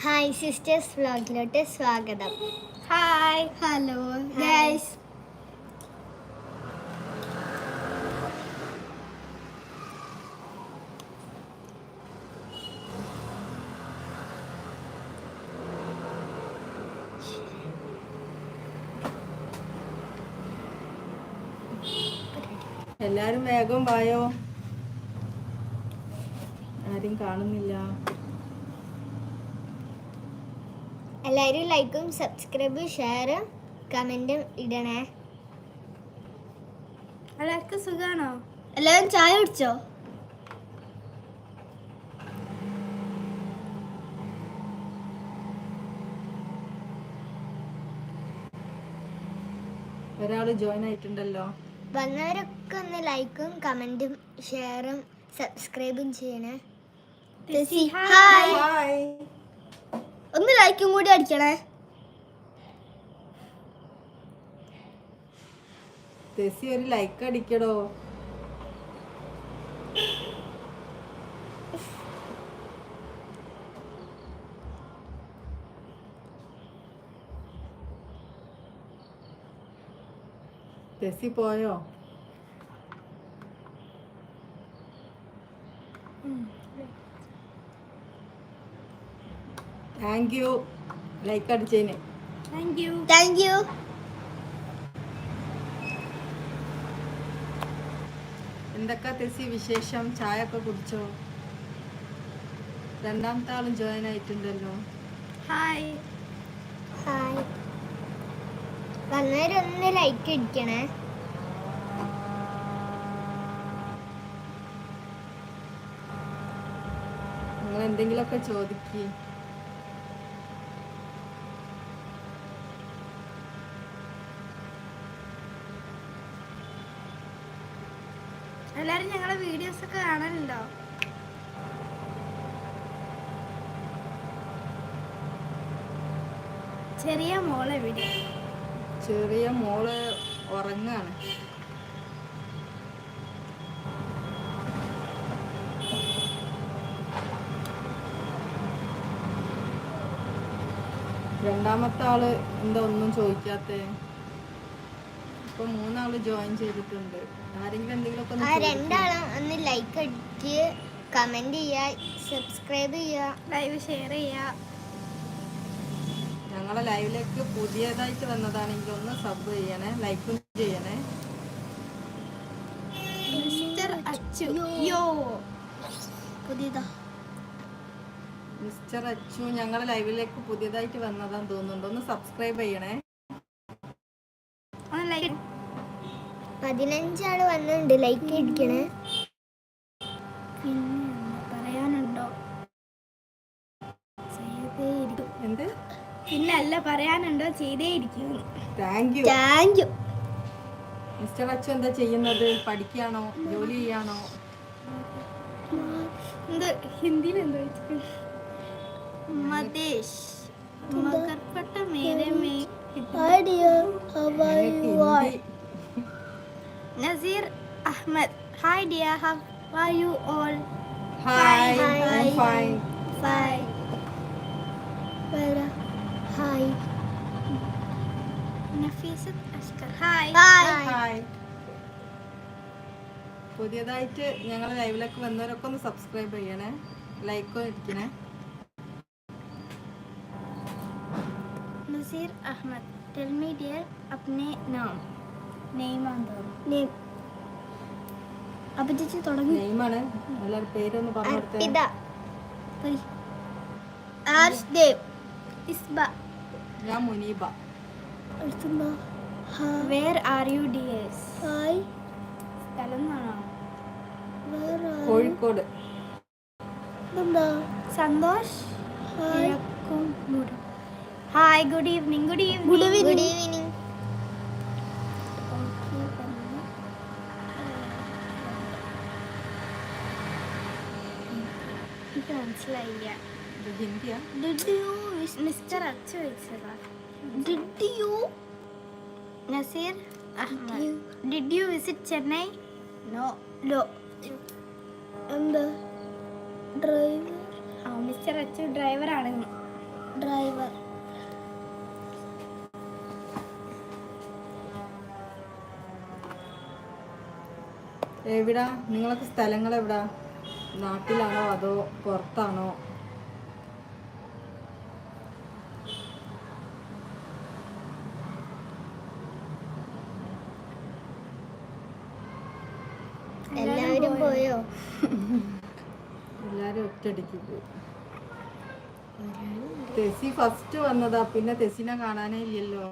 Hi sisters വ്ലോഗിലോട്ട് സ്വാഗതം hi hello guys എല്ലാരും വേഗം വായോ? ആരും കാണുന്നില്ല. എല്ലാവരും ലൈക്കും സബ്സ്ക്രൈബും ഷെയറും കമന്റും ഇടണേ. എല്ലാവർക്കും സുഖമാണോ എല്ലാവരും ചായ കുടിച്ചോ? ഒരാൾ ജോയിൻ ആയിട്ടുണ്ടല്ലോ. വന്നവരൊക്കെ ഒന്ന് ലൈക്കും കമന്റും ഷെയറും സബ്സ്ക്രൈബും ചെയ്യണേ. ഹായ് ഒന്ന് ലൈക്കും കൂടി അടിക്കണേ. തെസി ഒരു ലൈക്ക് അടിക്കടോ. തെസി പോയോ? താങ്ക് യു ലൈക്ക് അടിച്ചതിന്. താങ്ക് യു താങ്ക് യു എന്തൊക്കെ തെസി വിശേഷം? ചായ ഒക്കെ കുടിച്ചോ? രണ്ടാമത്തെ ആളും ജോയിൻ ആയിട്ടുണ്ടല്ലോ. ഹായ് ഹായ് വന്നവരൊന്ന് ലൈക്ക് അടിക്കണേ. നിങ്ങൾ എന്തെങ്കിലുമൊക്കെ ചോദിക്ക്. എല്ലാരും ഞങ്ങളെ വീഡിയോസ് ഒക്കെ കാണലുണ്ടോ? ചെറിയ മോളെ വീഡിയോ ചെറിയ മോൾ ഉറങ്ങാണ്. രണ്ടാമത്തെ ആൾ എന്താ ഒന്നും ചോദിക്കാത്ത? ഇപ്പൊ മൂന്നാൾ ജോയിൻ ചെയ്തിട്ടുണ്ട്. ആരെങ്കിലും ചോദിക്ക്. രണ്ടാളും ഒന്ന് ലൈക്ക് അടിച്ച് കമന്റ് ചെയ്യുക സബ്സ്ക്രൈബ് ചെയ്യുക ലൈവ് ഷെയർ ചെയ്യാ. ഞങ്ങളെ ലൈവിലേക്ക് പുതിയതായിട്ട് വന്നതാണെങ്കിൽ ഒന്ന് സബ് ചെയ്യണേ ലൈക്കും ചെയ്യണേ. മിസ്റ്റർ അച്ചു. യോ പുതിയതാ. മിസ്റ്റർ അച്ചു ഞങ്ങളെ ലൈവിലേക്ക് പുതിയതായിട്ട് വന്നതാന്ന് തോന്നുന്നുണ്ട്. ഒന്ന് സബ്സ്ക്രൈബ് ചെയ്യണേ ഒന്ന് ലൈക്ക് പതിനഞ്ചാൾ വന്നിട്ടുണ്ട് ലൈക്ക് ഇടിക്കണേ. പിന്നെ പറയാനുണ്ടോ? എന്ത്? പിന്നെ അല്ല പറയാനുണ്ടോ ചെയ്തേ ഇരിക്കുന്നു thank you thank you mister Achu എന്താ ചെയ്യുന്നത്? പഠിക്കുകയാണോ? ജോലി ചെയ്യാണോ? എന്ത്? ഹിന്ദിയിൽ എന്തോ മതേഷ്. മകർപ്പട്ട മേരെ may Hindi Nazeer Ahammed hi dear how are you all hi Hi. Fine hi. Hi Nafeesath Askar hi hi hi പുതിയതായിട്ട് ഞങ്ങൾ ലൈവിലേക്ക് വന്നവരൊക്കെ ഒന്ന് സബ്സ്ക്രൈബ് ചെയ്യണേ. ലൈക്കും ഇരിക്കണേ. Nazeer Ahammed tell me dear അപ്നെ നാം Kozhikode. Santhosh. Hi. Good evening good evening. Good evening good evening എനിക്ക് മനസ്സിലായില്ല. Did you mister did you Naseer did you visit Chennai? No. Law. എന്താ? ഡ്രൈവർ? ആ മിസ്റ്റർ അച്ചു ഡ്രൈവറാണ്. Driver. എവിടാ? നിങ്ങളൊക്കെ സ്ഥലങ്ങൾ എവിടാ നാട്ടിലാണോ അതോ പുറത്താണോ? എല്ലാവരും പോയോ? എല്ലാരും ഒറ്റടിക്ക് പോയി. തെസി ഫസ്റ്റ് വന്നതാ. പിന്നെ തെസിനെ കാണാനേ ഇല്ലല്ലോ.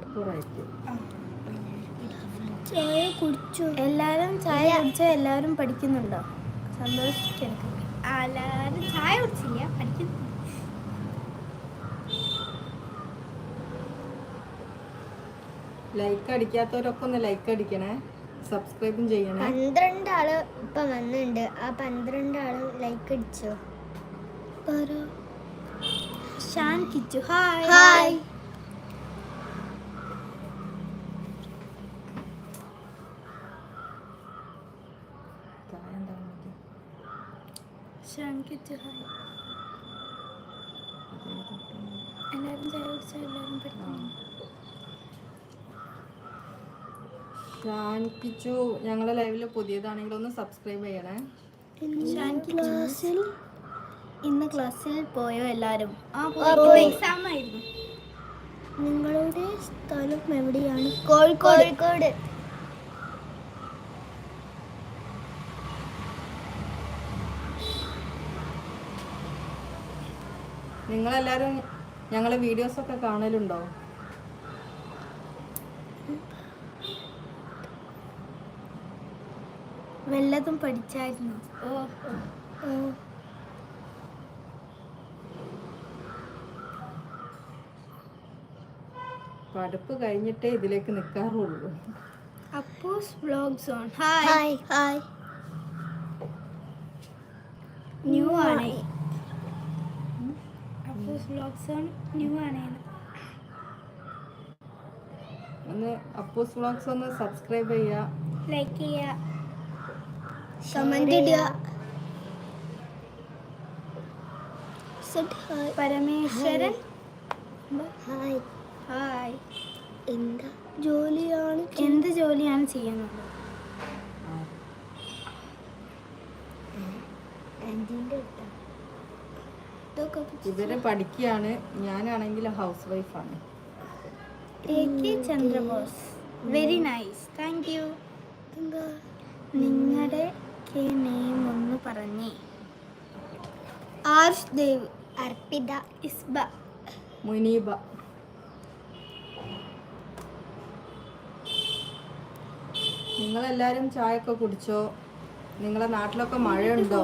മലപ്പുറമായിട്ട് ചായ കുടിച്ചു? എല്ലാരും ചായ കുടിച്ച എല്ലാരും പഠിക്കുന്നുണ്ടോ? ചായ കുടിച്ചില്ല പഠിക്കുന്നു. ലൈക്ക് അടിക്കാത്തവരൊക്കെ ഒന്ന് ലൈക്ക് അടിക്കണേ. സബ്സ്ക്രൈബും ചെയ്യണേ. പന്ത്രണ്ട് ആൾ ഇപ്പൊ വന്നിട്ടുണ്ട് ആ പന്ത്രണ്ട് ആൾ ലൈക്ക് അടിച്ചോ. Shan Kichu. Hi. Hi. Kichu hi എല്ലാരും ചായ കുടിച്ച എല്ലാരും പഠിക്കണം ഷാൻപിച്ചു ഞങ്ങളെ ലൈവിൽ പുതിയതാണെങ്കിൽ ഒന്ന് സബ്സ്ക്രൈബ് ചെയ്യണേ. ക്ലാസ്സിൽ ഇന്ന് ക്ലാസ്സിൽ പോയോ ആയിരുന്നു. നിങ്ങളുടെ സ്ഥലം എവിടെയാണ്? കോഴിക്കോട്. കോഴിക്കോട്. നിങ്ങളെല്ലാരും ഞങ്ങളെ വീഡിയോസ് ഒക്കെ കാണലുണ്ടോ? വല്ലതും പഠിച്ചായിരുന്നു? പഠിപ്പ് കഴിഞ്ഞിട്ടേ ഇതിലേക്ക് നിൽക്കാറുള്ളൂ Appus vlogs on hi hi hi new ആണ്. വ്ലോഗ് ന്യൂ ആണ്. ഒന്ന് അപ്പൂസ് വ്ളോഗ്സ് ഒന്ന് സബ്സ്ക്രൈബ് ചെയ്യുക ലൈക്ക് ചെയ്യുക കമന്റ് ഇടുക. പരമേശ്വരൻ. ഹായ് ഹായ് എന്താ? ജോലിയാണ് എന്ത് ജോലിയാണ് ചെയ്യുന്നത്? എന്റെ ഇവർ പഠിക്കുകയാണ്. ഞാനാണെങ്കിൽ ഹൗസ് വൈഫാണ് A K Chandrabose. Very nice thank you നിങ്ങളുടെ കെ നെയിം ഒന്ന് പറഞ്ഞേ. ആർഷ് ദേവ്. അർപ്പിത ഇസ്ബ. മുനീബ. നിങ്ങളെല്ലാരും ഒക്കെ കുടിച്ചോ? നിങ്ങളെ നാട്ടിലൊക്കെ മഴയുണ്ടോ?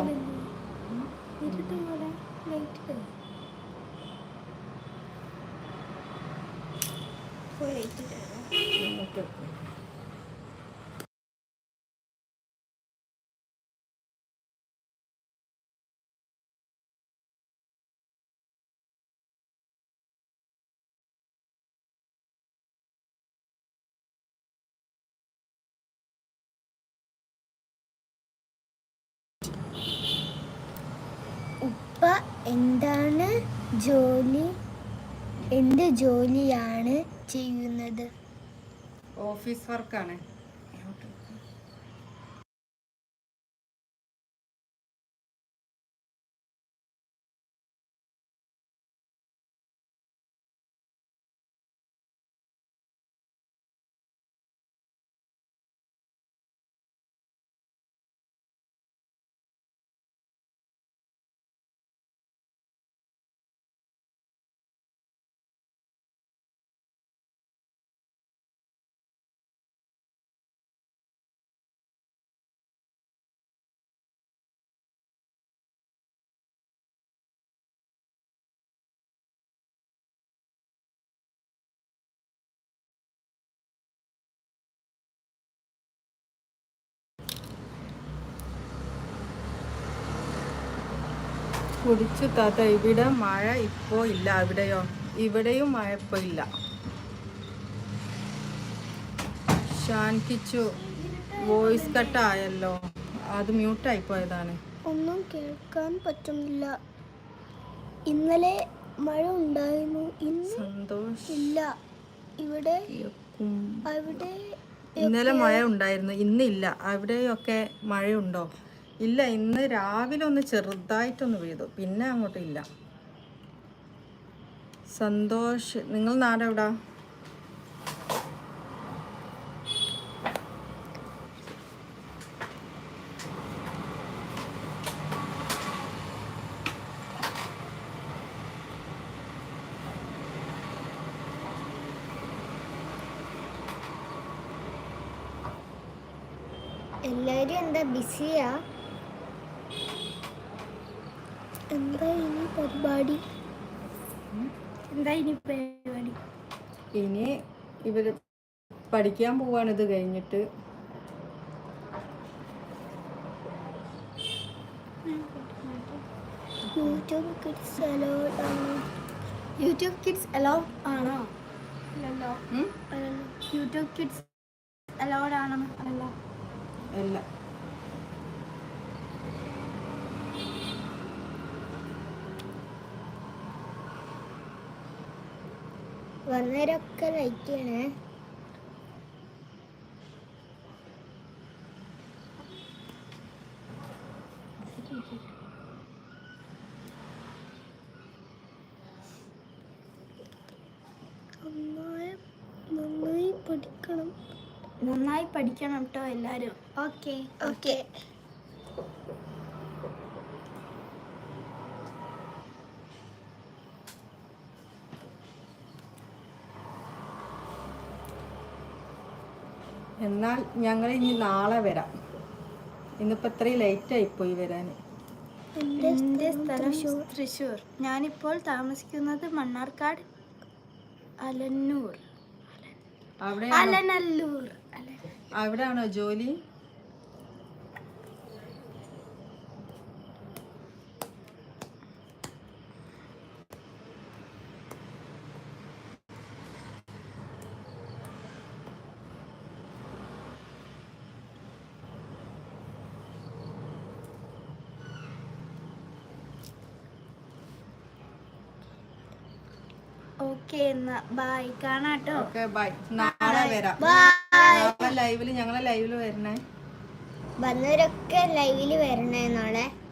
これ言ってたよね。ഉപ്പ എന്താണ് ജോലി? എന്ത് ജോലിയാണ് ചെയ്യുന്നത്? ഓഫീസ് വർക്കാണ്. കുടിച്ചു താത്ത ഇവിടെ മഴ ഇപ്പോ ഇല്ല. അവിടെയോ? ഇവിടെയും മഴ ഇപ്പോ ഇല്ല. ഷാൻകിച്ചു വോയിസ് കട്ട് ആയല്ലോ അത് മ്യൂട്ടായി പോയതാണ്. ഒന്നും കേൾക്കാൻ പറ്റുന്നില്ല. ഇന്നലെ മഴ ഉണ്ടായിരുന്നു. ഇന്ന് സന്തോഷം. ഇല്ല. ഇവിടെ അവിടെ ഇന്നലെ മഴ ഉണ്ടായിരുന്നു. ഇന്നില്ല അവിടെയൊക്കെ മഴയുണ്ടോ? ഇല്ല ഇന്ന് രാവിലെ ഒന്ന് ചെറുതായിട്ടൊന്ന് പെയ്തു പിന്നെ അങ്ങോട്ട് ഇല്ല. സന്തോഷ് നിങ്ങൾ നാടെവിടാ? എല്ലാരും എന്താ ബിസിയാ? എന്താ ഇനി പരിപാടി? എന്താ ഇനി പരിപാടി? ഇനി ഇവർ പഠിക്കാൻ പോവാണ് ഇത് കഴിഞ്ഞിട്ട്. യൂട്യൂബ് കിഡ്സ് അലൗഡ് ആണോ? യൂട്യൂബ് കിഡ്സ് അലൗഡ് ആണോ? അല്ലല്ലോ ഉം? അല്ലല്ലോ. യൂട്യൂബ് കിഡ്സ് അലൗഡ് ആണോ അല്ലല്ലോ അല്ല. വന്നവരൊക്കെ ലൈക്ക് ചെയ്യണേ നന്നായി പഠിക്കണം. നന്നായി പഠിക്കണം കേട്ടോ എല്ലാവരും ഓക്കെ. ഓക്കെ. എന്നാൽ ഞങ്ങൾ ഇനി നാളെ വരാം. ഇന്നിപ്പോൾ ഇത്രയും ലേറ്റ് പോയി വരാൻ എന്റെ സ്ഥലം തൃശ്ശൂർ? ഞാനിപ്പോൾ താമസിക്കുന്നത് മണ്ണാർക്കാട് അലന്നൂർ. അവിടെ അലനല്ലൂർ. അവിടെയാണോ ജോലി? ഓക്കെ എന്നാ ബൈ കാണാട്ടോ. ഓക്കെ ബൈ നാളെ വരാം. നാളെ ലൈവിൽ ഞങ്ങളെ ലൈവിൽ വരണേ. വന്നവരൊക്കെ ലൈവിൽ വരണേ നാളെ.